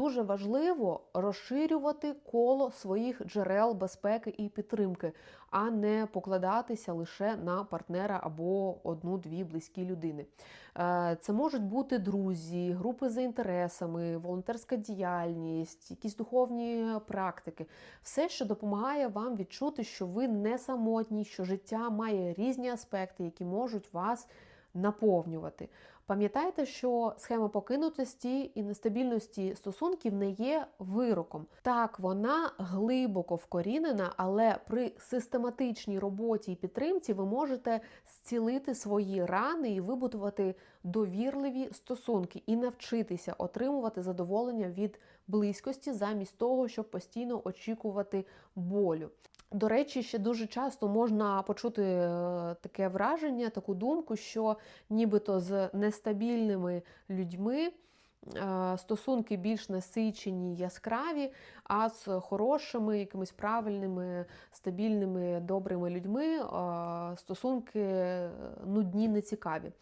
Дуже важливо розширювати коло своїх джерел безпеки і підтримки, а не покладатися лише на партнера або одну-дві близькі людини. Е, Це можуть бути друзі, групи за інтересами, волонтерська діяльність, якісь духовні практики, все, що допомагає вам відчути, що ви не самотні, що життя має різні аспекти, які можуть вас наповнювати. Пам'ятайте, що схема покинутості і нестабільності стосунків не є вироком. Так, вона глибоко вкорінена, але при систематичній роботі і підтримці ви можете зцілити свої рани і вибудувати довірливі стосунки і навчитися отримувати задоволення від близькості замість того, щоб постійно очікувати болю. До речі, ще дуже часто можна почути е, таке враження, таку думку, що нібито з нестабільними людьми е, стосунки більш насичені, яскраві, а з хорошими, якимись правильними, стабільними, добрими людьми е, стосунки нудні, нецікаві.